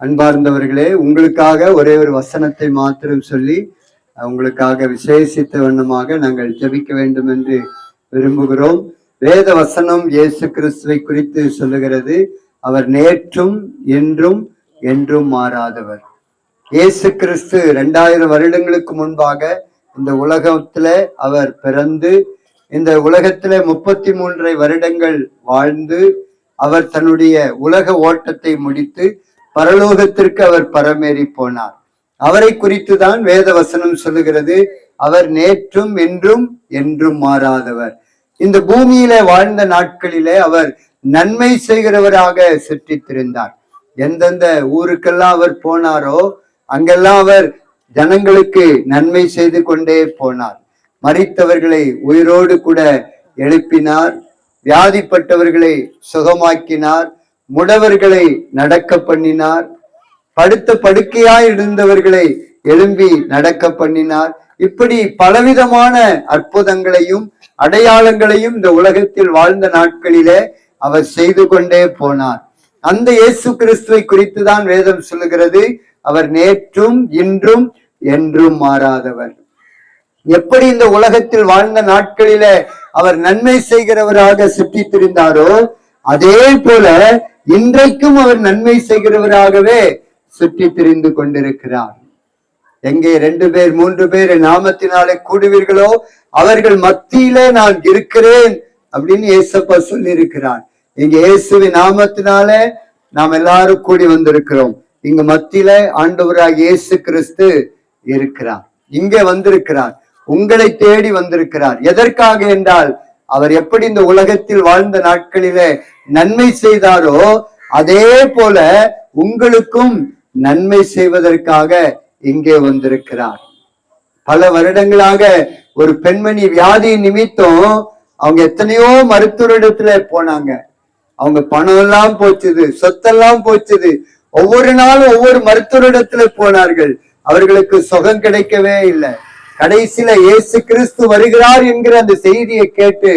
அன்பார்ந்தவர்களே உங்களுக்காக ஒரே ஒரு வசனத்தை மாத்திரம் சொல்லி உங்களுக்காக விசேஷித்த வண்ணமாக நாங்கள் ஜெபிக்க வேண்டும் என்று விரும்புகிறோம். வேத வசனம் இயேசு கிறிஸ்துவை குறித்து சொல்லுகிறது அவர் நேற்றும் என்றும் என்றும் மாறாதவர். இயேசு கிறிஸ்து ரெண்டாயிரம் வருடங்களுக்கு முன்பாக இந்த உலகத்துல அவர் பிறந்து இந்த உலகத்துல முப்பத்தி மூன்றரை வருடங்கள் வாழ்ந்து அவர் தன்னுடைய உலக ஓட்டத்தை முடித்து பரலோகத்திற்கு அவர் பரமேறி போனார். அவரை குறித்து தான் வேத வசனம் சொல்லுகிறது. அவர் நேற்றும் என்றும் என்றும் மாறாதவர். இந்த பூமியில வாழ்ந்த நாட்களிலே அவர் நன்மை செய்கிறவராக சுற்றித்திருந்தார் எந்தெந்த ஊருக்கெல்லாம் அவர் போனாரோ அங்கெல்லாம் அவர் ஜனங்களுக்கு நன்மை செய்து கொண்டே போனார். மறித்தவர்களை உயிரோடு கூட எழுப்பினார். வியாதிப்பட்டவர்களை சுகமாக்கினார். முடவர்களை நடக்க பண்ணினார். படுத்த படுக்கையாய் இருந்தவர்களை எழும்பி நடக்க பண்ணினார். இப்படி பலவிதமான அற்புதங்களையும் அடையாளங்களையும் இந்த உலகத்தில் வாழ்ந்த நாட்களிலே அவர் செய்து கொண்டே போனார். அந்த இயேசு கிறிஸ்துவை குறித்து தான் வேதம் சொல்லுகிறது. அவர் நேற்றும் இன்றும் என்றும் மாறாதவர். எப்படி இந்த உலகத்தில் வாழ்ந்த நாட்களில அவர் நன்மை செய்கிறவராக சுற்றித் திரிந்தாரோ அதே போல இன்றைக்கும் அவர் நன்மை செய்கிறவராகவே சுற்றி திரிந்து கொண்டிருக்கிறார். எங்கே ரெண்டு பேர் மூன்று பேர் நாமத்தினாலே கூடுவீர்களோ அவர்கள் மத்தியிலே நான் இருக்கிறேன் அப்படின்னு ஏசப்பா சொல்லி இருக்கிறார் இங்க இயேசுவின் நாமத்தினாலே நாம் எல்லாரும் கூடி வந்திருக்கிறோம். இங்க மத்தியில ஆண்டவராக இயேசு கிறிஸ்து இருக்கிறார். இங்கே வந்திருக்கிறார். உங்களை தேடி வந்திருக்கிறார். எதற்காக என்றால் அவர் எப்படி இந்த உலகத்தில் வாழ்ந்த நாட்களிலே நன்மை செய்தாரோ அதே போல உங்களுக்கும் நன்மை செய்வதற்காக இங்கே வந்திருக்கிறார். பல வருடங்களாக ஒரு பெண்மணி வியாதி நிமித்தம் அவங்க எத்தனையோ மருத்துவரிடத்துல போனாங்க. அவங்க பணம் எல்லாம் போச்சுது சொத்தெல்லாம் போச்சுது. ஒவ்வொரு நாளும் ஒவ்வொரு மருத்துவரிடத்துல போனார்கள். அவர்களுக்கு சுகம் கிடைக்கவே இல்லை. கடைசியில இயேசு கிறிஸ்து வருகிறார் என்கிற அந்த செய்தியை கேட்டு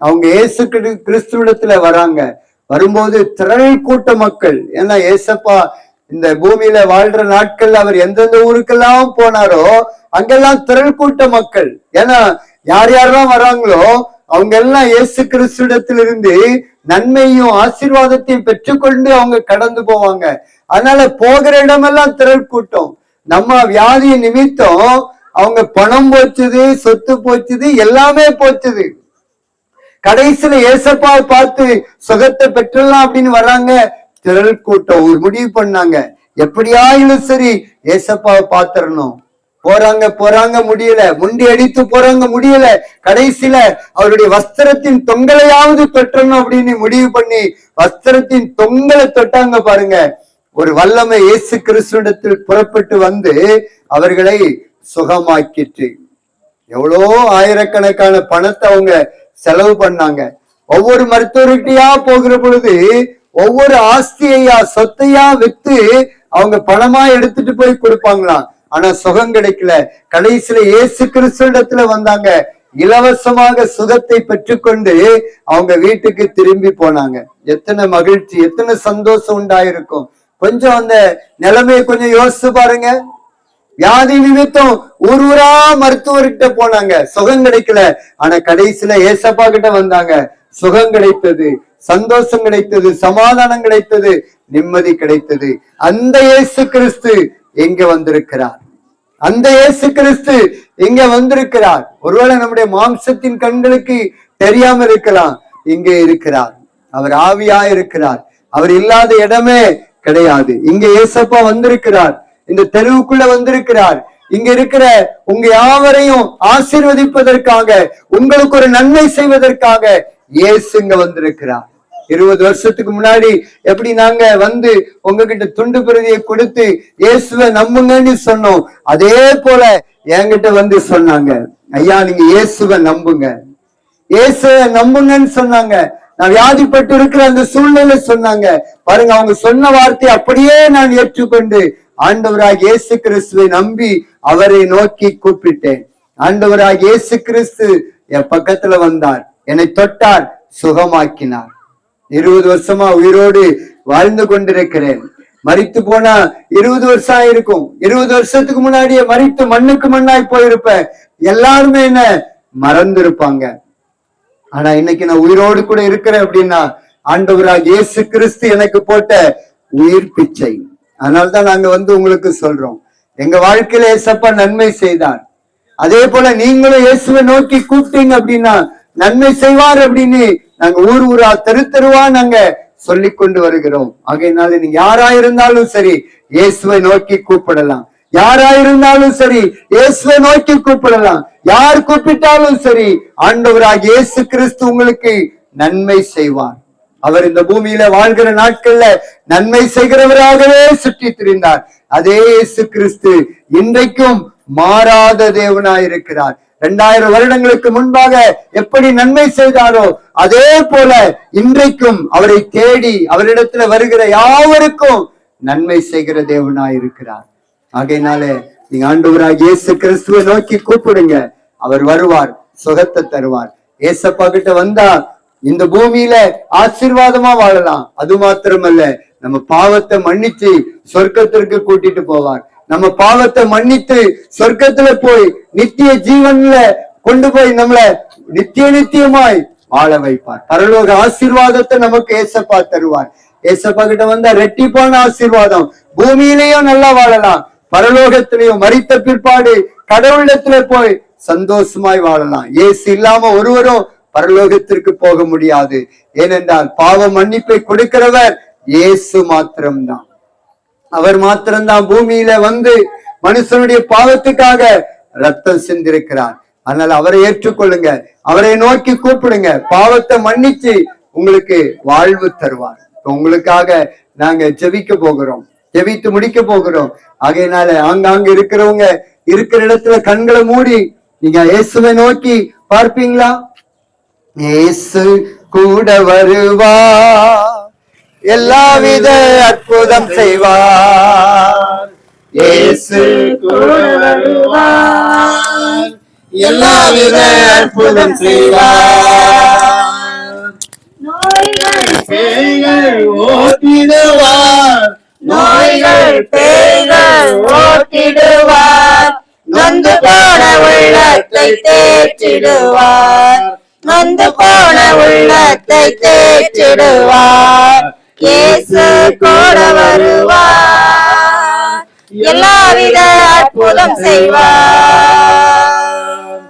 அவங்க இயேசு கிறிஸ்துவிடத்துல வராங்க. வரும்போது திரள் கூட்ட மக்கள். ஏன்னா ஏசப்பா இந்த பூமியில வாழ்ற நாட்கள் அவர் எந்தெந்த ஊருக்கெல்லாம் போனாரோ அங்கெல்லாம் திரள் கூட்ட மக்கள். ஏன்னா யார் யாரெல்லாம் வராங்களோ அவங்க எல்லாம் இயேசு கிறிஸ்துவிடத்திலிருந்து நன்மையும் ஆசீர்வாதத்தையும் பெற்றுக்கொண்டு அவங்க கடந்து போவாங்க. அதனால போகிற இடமெல்லாம் திரள் கூட்டம். நம்ம வியாதி நிமித்தம் அவங்க பணம் போச்சுது சொத்து போச்சுது எல்லாமே போச்சுது. கடைசியில ஏசப்பா பார்த்து சுகத்தை பெற்றலாம் அப்படின்னு வர்றாங்க. திரள் கூட்டம் ஒரு முடிவு பண்ணாங்க. எப்படியாயிலும் சரி ஏசப்பாவை பாத்திரணும் போறாங்க போறாங்க முடியல. முண்டி அடித்து போறாங்க முடியல. கடைசியில அவருடைய வஸ்திரத்தின் தொங்கலையாவது தொற்றணும் அப்படின்னு முடிவு பண்ணி வஸ்திரத்தின் தொங்கலை தொட்டாங்க பாருங்க. ஒரு வல்லமை இயேசு கிறிஸ்துவிடத்தில் புறப்பட்டு வந்து அவர்களை சுகமாக்கிட்டு எவ்வளோ ஆயிரக்கணக்கான பணத்தை அவங்க செலவு பண்ணாங்க. ஒவ்வொரு மருத்துவர்கிட்டயா போகிற பொழுது ஒவ்வொரு ஆஸ்தியையா சொத்தையா வித்து அவங்க பணமா எடுத்துட்டு போய் கொடுப்பாங்களாம். ஆனா சுகம் கிடைக்கல. கடைசியில இயேசு கிறிஸ்துவிடத்துல வந்தாங்க. இலவசமாக சுகத்தை பெற்றுக்கொண்டு அவங்க வீட்டுக்கு திரும்பி போனாங்க. எத்தனை மகிழ்ச்சி எத்தனை சந்தோஷம் உண்டாயிருக்கும். கொஞ்சம் அந்த நிலைமையை கொஞ்சம் யோசிச்சு பாருங்க. வியாதி நிமித்தம் ஊர் ஊரா மருத்துவர்கிட்ட போனாங்க. சுகம் கிடைக்கல. ஆனா கடைசியில ஏசப்பா கிட்ட வந்தாங்க. சுகம் கிடைத்தது சந்தோஷம் கிடைத்தது சமாதானம் கிடைத்தது நிம்மதி கிடைத்தது. அந்த இயேசு கிறிஸ்து எங்க வந்திருக்கிறார்? அந்த இயேசு கிறிஸ்து இங்க வந்திருக்கிறார்? ஒருவேளை நம்முடைய மாம்சத்தின் கண்களுக்கு தெரியாம இருக்கலாம். இங்க இருக்கிறார். அவர் ஆவியா இருக்கிறார் அவர் இல்லாத இடமே கிடையாது. இங்க ஏசப்பா வந்திருக்கிறார். இந்த தெருவுக்குள்ள வந்திருக்கிறார். இங்க இருக்கிற உங்க யாவரையும் ஆசீர்வதிப்பதற்காக உங்களுக்கு ஒரு நன்மை செய்வதற்காக இயேசுங்க வந்திருக்கிறார். இருபது வருஷத்துக்கு முன்னாடி எப்படி நாங்க வந்து உங்ககிட்ட துண்டு பிரதியை கொடுத்து இயேசுவை நம்புங்கன்னு சொன்னோம் அதே போல என்கிட்ட வந்து சொன்னாங்க ஐயா நீங்க இயேசுவை நம்புங்க. இயேசுவை நம்புங்கன்னு சொன்னாங்க. நான் வியாதிப்பட்டு இருக்கிற அந்த சூழ்நிலை சொன்னாங்க. பாருங்க அவங்க சொன்ன வார்த்தையை அப்படியே நான் ஏற்றுக்கொண்டு ஆண்டவராக இயேசு கிறிஸ்துவை நம்பி அவரை நோக்கி கூப்பிட்டேன். ஆண்டவராக இயேசு கிறிஸ்து என் பக்கத்துல வந்தார். என்னை தொட்டார் சுகமாக்கினார். இருபது வருஷமா உயிரோடு வாழ்ந்து கொண்டிருக்கிறேன். மறித்து போனா இருபது வருஷம் ஆயிருக்கும். இருபது வருஷத்துக்கு முன்னாடியே மறித்து மண்ணுக்கு மண்ணாய் போயிருப்ப எல்லாருமே என்ன மறந்திருப்பாங்க. ஆனா இன்னைக்கு நான் உயிரோடு கூட இருக்கிறேன் அப்படின்னா ஆண்டவராக இயேசு கிறிஸ்து எனக்கு போட்ட உயிர் பிச்சை. அதனால்தான் நாங்க வந்து உங்களுக்கு சொல்றோம். எங்க வாழ்க்கையில ஏசப்பா நன்மை செய்தார். அதே போல நீங்களும் இயேசுவை நோக்கி கூப்பிட்டீங்க அப்படின்னா நன்மை செய்வார் அப்படின்னு நாங்க ஊர் ஊரா தெரு தெருவா நாங்க சொல்லி கொண்டு வருகிறோம். ஆகையினால நீங்க யாரா இருந்தாலும் சரி இயேசுவை நோக்கி கூப்பிடலாம். யாரா இருந்தாலும் சரி இயேசுவை நோக்கி கூப்பிடலாம். யார் கூப்பிட்டாலும் சரி ஆண்டவராக இயேசு கிறிஸ்து உங்களுக்கு நன்மை செய்வார். அவர் இந்த பூமியில வாழ்கிற நாட்கள்ல நன்மை செய்கிறவராகவே சுற்றி திரிந்தார் அதே இயேசு கிறிஸ்து இன்றைக்கும் மாறாத தேவனாய் இருக்கிறார் இரண்டாயிரம் வருடங்களுக்கு முன்பாக எப்படி நன்மை செய்தாரோ அதே போல இன்றைக்கும் அவரை தேடி அவரிடத்துல வருகிற யாவருக்கும் நன்மை செய்கிற தேவனாய் இருக்கிறார் ஆகையினாலே நீங்க ஆண்டவராக இயேசு கிறிஸ்துவை நோக்கி கூப்பிடுங்க. அவர் வருவார் சுகத்தை தருவார். ஏசப்பா கிட்ட வந்தா இந்த பூமியில ஆசீர்வாதமா வாழலாம். அது மாத்திரமல்ல நம்ம பாவத்தை மன்னிச்சு சொர்க்கத்திற்கு கூட்டிட்டு போவார். நம்ம பாவத்தை மன்னித்து சொர்க்கத்துல போய் நித்திய ஜீவன்ல கொண்டு போய் நம்மள நித்திய நித்தியமாய் வாழ வைப்பார். பரலோக ஆசீர்வாதத்தை நமக்கு ஏசப்பா தருவார். ஏசப்பா கிட்ட வந்தா ரெட்டிப்பான ஆசீர்வாதம். பூமியிலையும் நல்லா வாழலாம். பரலோகத்திலையும் மறித்த பிற்பாடு கடவுளிடத்துல போய் சந்தோஷமாய் வாழலாம். ஏசு இல்லாம ஒருவரும் பரலோகத்திற்கு போக முடியாது. ஏனென்றால் பாவ மன்னிப்பை கொடுக்கிறவர் இயேசு மாத்திரம்தான். அவர் மாத்திரம்தான் பூமியில வந்து மனுஷனுடைய பாவத்துக்காக ரத்தம் சிந்திருக்கிறார். அதனால அவரை ஏற்றுக்கொள்ளுங்க. அவரை நோக்கி கூப்பிடுங்க. பாவத்தை மன்னிச்சு உங்களுக்கு வாழ்வு தருவார். உங்களுக்காக நாங்க ஜெபிக்க போகிறோம். ஜெபித்து முடிக்க போகிறோம். ஆகையினால ஆங்காங்க இருக்கிறவங்க இருக்கிற இடத்துல கண்களை மூடி நீங்க இயேசுவை நோக்கி பார்ப்பீங்களா? இயேசு கூட வருவா. எல்லாவித அற்புதம் செய்வார். இயேசு கூட வருவார். எல்லாவித அற்புதம் செய்வார். பேய்கள் ஓட்டிடுவார். நோய்கள் பேய்கள் ஓட்டிடுவார். நொந்து போன உள்ளத்தை தேற்றிடுவார். நொந்து போன உள்ளத்தை தேற்றிடுவார். இயேசு கூட வருவார். எல்லாவித அற்புதம் செய்வார்.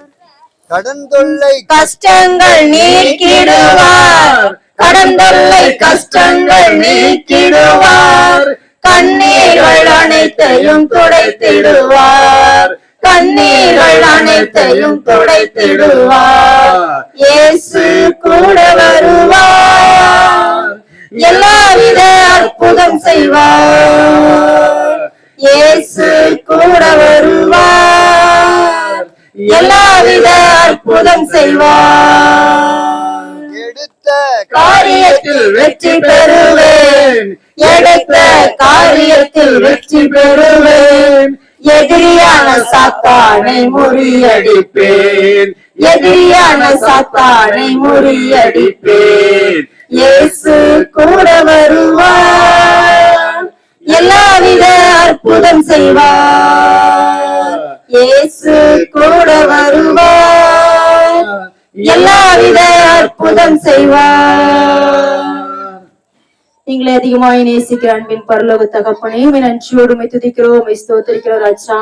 கடன் தொல்லை கஷ்டங்கள் நீக்கிடுவார். கடந்தொல்லை கஷ்டங்கள் நீக்கிடுவார். கண்ணீர்கள் அனைத்தையும் துடைத்திடுவார். கண்ணீர்கள் அனைத்தையும் துடைத்திடுவார். இயேசு கூட வருவார். எல்லாவித அற்புதம் செய்வார். இயேசு கூட வருவார். எல்லாவித அற்புதம் செய்வார். எடுத்த காரியத்தில் வெற்றி பெறுவேன். எடுத்த காரியத்தில் வெற்றி பெறுவேன். எதிரியான சாத்தானை முறியடிப்பேன். எதிரியான சாத்தானை முறியடிப்பேன். இயேசு கூட வருவார். எல்லாவித அற்புதம் செய்வார். இயேசு கூட வருவார். எல்லாவித அற்புதம் செய்வார். எங்களை அதிகமாய் நேசிக்கிற அன்பின் பரலோக தகப்பனே உமை நன்றியோடு துதிக்கிறோம் உமை ஸ்தோத்திரிக்கிறோம் ராஜா.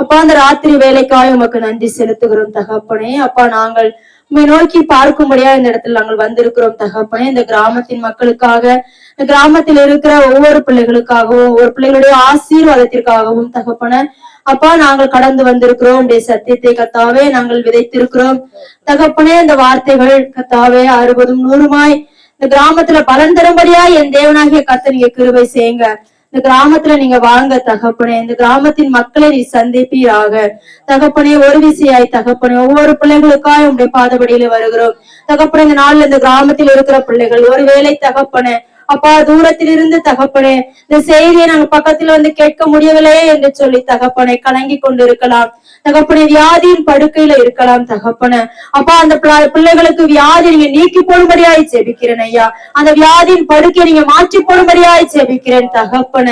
அப்பா அந்த ராத்திரி வேலைக்காய் உமக்கு நன்றி செலுத்துகிறோம் தகப்பனே. அப்பா நாங்கள் உண்மை நோக்கி பார்க்கும்படியா இந்த இடத்துல நாங்கள் வந்திருக்கிறோம் தகப்பனே. இந்த கிராமத்தின் மக்களுக்காக இந்த கிராமத்தில் இருக்கிற ஒவ்வொரு பிள்ளைகளுக்காகவும் ஒவ்வொரு பிள்ளைகளுடைய ஆசீர்வாதத்திற்காகவும் தகப்பன. அப்பா நாங்கள் கடந்து வந்திருக்கிறோம் உடைய சத்தியத்தை கத்தாவே நாங்கள் விதைத்திருக்கிறோம். தகப்பனே இந்த வார்த்தைகள் கத்தாவே அறுபதும் நூறுமாய் இந்த கிராமத்துல பலன் தரும்படியா என் தேவனாகிய கத்த நீங்க கிருபை செய்யுங்க. இந்த கிராமத்துல நீங்க வாங்க தகப்பனே. இந்த கிராமத்தின் மக்களை நீ சந்திப்பீராக. தகப்பனே ஒரு விசையாய் தகப்பனே ஒவ்வொரு பிள்ளைகளுக்காய் உங்களுடைய பாதபடியில வருகிறோம். தகப்பனே இந்த நாள்ல இந்த கிராமத்தில் இருக்கிற பிள்ளைகள் ஒருவேளை தகப்பனே அப்பா தூரத்திலிருந்து தகப்பனே இந்த செய்தியை நாங்க பக்கத்துல வந்து கேட்க முடியவில்லையே என்று சொல்லி தகப்பனை கலங்கி கொண்டு இருக்கலாம் தகப்பனை வியாதியின் படுக்கையில இருக்கலாம் தகப்பன. அப்பா அந்த பிள்ளைகளுக்கு வியாதி நீங்க நீக்கி போடும்படியாய் ஜெபிக்கிறேன் ஐயா. அந்த வியாதியின் படுக்கையை நீங்க மாற்றி போடும்படியாய் ஜெபிக்கிறேன் தகப்பன.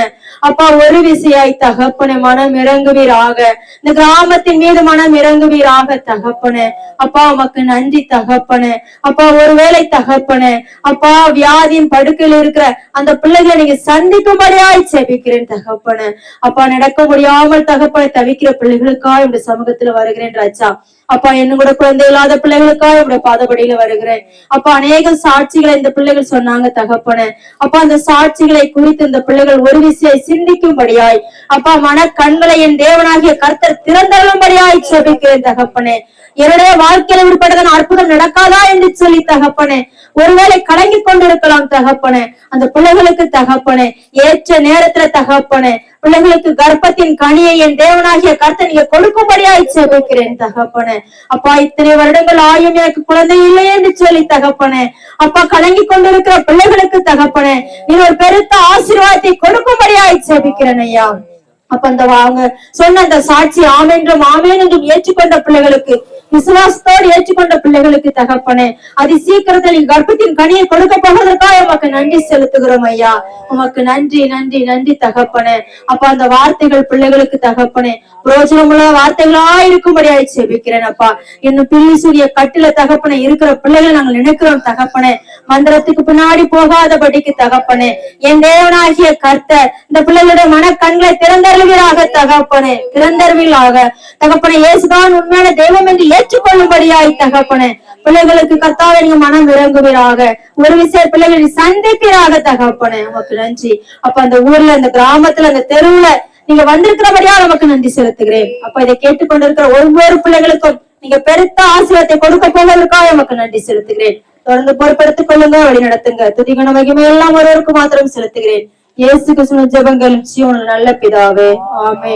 அப்பா ஒரு விசையாய் தகப்பனே மனம் இறங்குவீராக. இந்த கிராமத்தின் மீது மனம் இறங்குவீராக தகப்பன. அப்பா உமக்கு நன்றி தகப்பன. அப்பா ஒருவேளை தகப்பன அப்பா வியாதியின் படுக்கையில் இருக்கிற அந்த பிள்ளைகளை நீங்க சந்திக்கும்படியாய் செபிக்கிறேன் தகப்பன. அப்பா நடக்க முடியாமல் தகப்பனை தவிக்கிற பிள்ளைகளுக்காக இந்த சமூகத்துல வருகிறேன் ராஜா. அப்பா என்னோட கூட குழந்தை இல்லாத பிள்ளைகளுக்காக உடைய பாதபடியில வருகிறேன். அப்பா அநேக சாட்சிகளை இந்த பிள்ளைகள் சொன்னாங்க தகப்பனே. அப்பா அந்த சாட்சிகளை குறித்து இந்த பிள்ளைகள் ஒரு விசையை சிந்திக்கும்படியாய் அப்பா மன கண்களை என் தேவனாகிய கர்த்தர் திறந்தருளும்படியாய் செபிக்கிறேன் தகப்பனே. என்னுடைய வாழ்க்கையில விடுபட்டதன் அற்புதம் நடக்காதா என்று சொல்லி தகப்பனே. ஒருவேளை கலங்கி கொண்டிருக்கலாம் தகப்பனே. அந்த பிள்ளைகளுக்கு தகப்பனே ஏற்ற நேரத்துல தகப்பனே பிள்ளைகளுக்கு கர்ப்பத்தின் கனியை என் தேவனாகிய கர்த்தர் நீங்க கொடுக்கும்படியாய் செபிக்கிறேன் தகப்பனே. அப்பா இத்தனை வருடங்கள் ஆயும் எனக்கு குழந்தை இல்லை என்று சொல்லி தகப்பனே. அப்பா கலங்கி கொண்டிருக்கிற பிள்ளைகளுக்கு தகப்பனே நீ ஒரு பெருத்த ஆசீர்வாதத்தை கொடுக்கும்படியாய் செபிக்கிறேன் ஐயா. அப்ப அந்த அவங்க சொன்ன அந்த சாட்சி ஆமென்றும் ஆமேன் என்றும் ஏற்றுக்கொண்ட பிள்ளைகளுக்கு விசுவாசத்தோடு ஏற்றுக்கொண்ட பிள்ளைகளுக்கு தகப்பனே அது சீக்கிரத்தில் நீ கர்ப்பத்தின் கனியை கொடுக்க போவதற்காக உமக்கு நன்றி செலுத்துகிறோம் ஐயா. உமக்கு நன்றி நன்றி நன்றி தகப்பனே. அப்ப அந்த வார்த்தைகள் பிள்ளைகளுக்கு தகப்பனே. பிரோஜனமுள்ள வார்த்தைகளா இருக்கும்படியாய் செபிக்கிறேன் அப்பா. இன்னும் பில்லி சூரிய கட்டில தகப்பனை இருக்கிற பிள்ளைகளை நாங்கள் நினைக்கிறோம் தகப்பனே. மந்திரத்துக்கு பின்னாடி போகாதபடிக்கு தகப்பனே. என் தேவனாகிய கர்த்தர் இந்த பிள்ளைகளுடைய மனக்கண்களை திறந்தருவீராக தகப்பனே. திறந்தருவீராக தகப்பனே இயேசுதான் உண்மையான தெய்வம் என்று ஏற்றுக்கொள்ளும்படியாய் தகப்பனே. பிள்ளைகளுக்கு கர்த்தாவை நீங்க மனம் இறங்குவீராக ஒரு விஷய பிள்ளைகளை சந்திப்பீராக தகப்பனே. உமக்கு நன்றி. அப்ப அந்த ஊர்ல அந்த கிராமத்துல அந்த தெருவுல நீங்க வந்திருக்கிறபடியா நமக்கு நன்றி செலுத்துகிறேன். அப்ப இதை கேட்டுக்கொண்டிருக்கிற ஒவ்வொரு பிள்ளைகளுக்கும் நீங்க பெருத்த ஆசிரியத்தை கொடுக்க போவதற்காக நமக்கு நன்றி செலுத்துகிறேன். தொடர்ந்து பொறுப்படுத்திக் கொள்ளுங்க வழி நடத்துங்க துதிகண மகிமை எல்லாம் ஒருவருக்கு மாத்திரம் செலுத்துகிறேன். இயேசு கிருஷ்ண ஜெபங்கள் ஜீவனில் நல்ல பிதாவே. ஆமே